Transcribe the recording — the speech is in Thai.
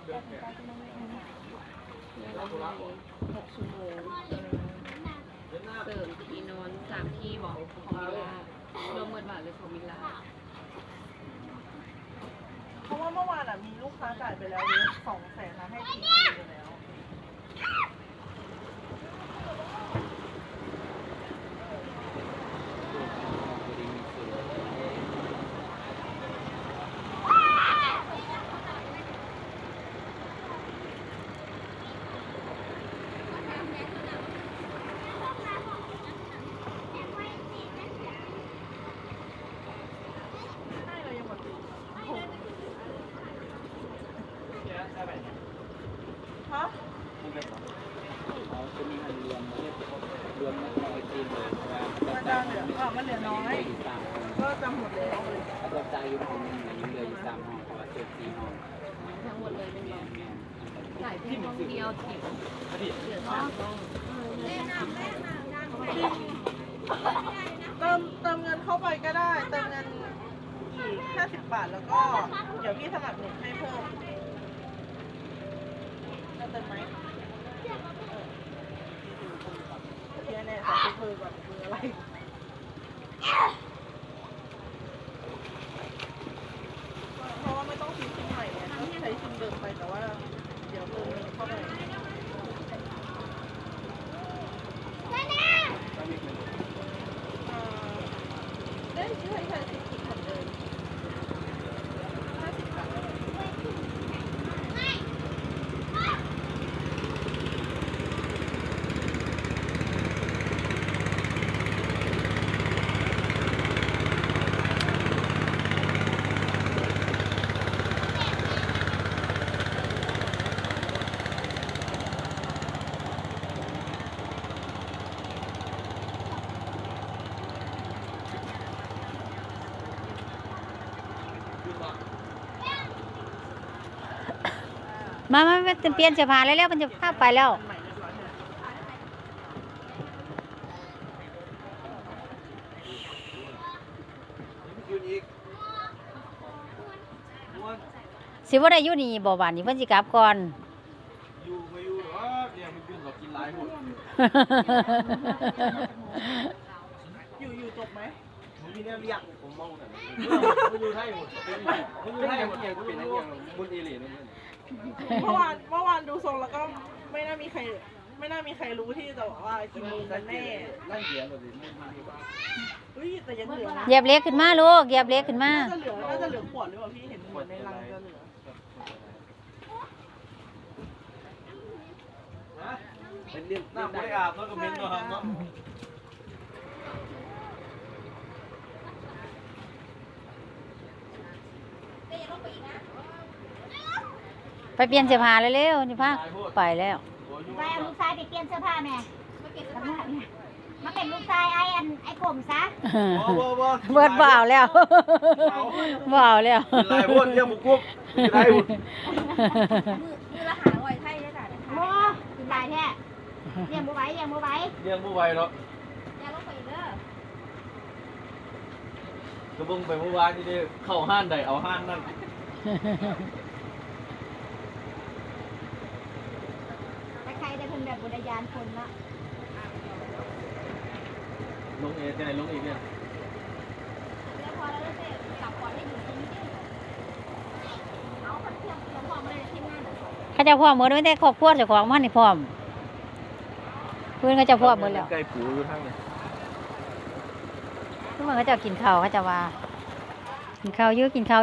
หกชั่วโมงเสริมที่นอนสามที่บอกของมิลล่ารวมหมดบาทเลยของมิล่าเพราะว่าเมื่อวานอะมีลูกค้าจ่ายไปแล้วเนี่ยสองแสนนะให้ทีทีไปแล้ว ให้เรายังหมดอยู่ฮะ จะมีมันรวมรวมแล้วก็ไอติมเลยเพราะ ว่ามันจะเหลืออะมันเหลือน้อยอยู่สามห้องก็จะหมดแล้วเลยกระจายอยู่ห้องนึงยังเหลืออยู่สามห้องแต่ว่าเจ็ดสี่ห้องทั้งหมดเลยเป็นแม่บอกแม่จ่ายเพียงห้องเดียวถิ่นเหลือสามห้องเติมเติมเงินเข้าไปก็ได้ เติมเงินอีกห้าสิบบาทแล้วก็ เดี๋ยวพี่สมัครหนึ่งให้เพิ่มจะ เติมไหมเทียเนี่ยขอซื้อเบอร์ก่อนเบอร์อะไร เพราะว่าไม่ต้องซื้อซิมใหม่เนี่ยก็ใช้ซิมเดิมไปแต่ว่า เดี๋ยวเติมเงินเข้าไปเอ่อได้ช่วยใช้ซิมเหมือนเดิมห้าสิบบาท มามามาเปลี่ยนเสื้อผ้าแล้วแล้วมันจะพาไปแล้ว สิว่าได้อยู่นี่บ่บานนี่เพิ่นสิกลับก่อน อยู่ไม่อยู่หรอเนี่ยมันยืนเรากินหลายหมดอยู่อยู่จบไหมผมมีแนวเรียกผมมองหน่อยมันอยู่ไทยหมดมันอยู่ไทยหมดเนี่ยก็เป็นอะไรอย่างบุญเอเลียนั่น เมื่อวานเมื่อวานดูทรงแล้วก็ไม่น่ามีใคร ไม่น่ามีใครรู้ที่จะบอกว่ากี่โมงกันแน่นั่งเขียนแบบนี้ไม่มีว่าเฮ้ยแต่ยังเหลือนะเหยียบเล็กขึ้นมาลูกเหยียบเล็กขึ้นมา น่าจะเหลือน่าจะเหลือขวดหรือเปล่าพี่เห็นเหมือนในรังจะเหลือเป็นเรื่องน้ำไม่อาบแล้วก็เม้นนะครับเนาะไป เปลี่ยนเสื้อผ้าเร็วๆนี่พาไปแล้วไปเอาลูกชายไปเปลี่ยนเสื้อผ้าแม่มามาเป็นลูกชายไอ้อันไอ้ผมซะว้าวว้าวเบิดบ่าวแล้วบ่าวแล้วลายพูดเรียกบุกกุ๊บได้หมดโม่กินได้แท้เลี้ยงบัวไหว้เลี้ยงบัวไหว้เรียกผู้ไวเนาะอย่าลงไปอีกเด้อกระบงไปเมื่อวานที่ได้เข้าห้านใดเอาห้านนั่น แต่ใคร ได้เพิ่นแบบบุญญาณคนละลงเอที่ไหนลงอีกเนี่ยแล้วพอแล้วเสร็จกลับก่อนให้อยู่ตรงนี้เอาคนเที่ยวเที่ยวพอมาเลยที่นั่นเขาเจะพร้อมหมดไม่ได้ครอบครัวเจ้าของมันนี่พร้อม เพื่อนเขาเจะพร้อมหมดแล้วใกล้ปูอยู่ทั้งเลยทุกคนเขาเจะกินข้าวเขาเจะว่า กินข้าวเยอะกินข้าว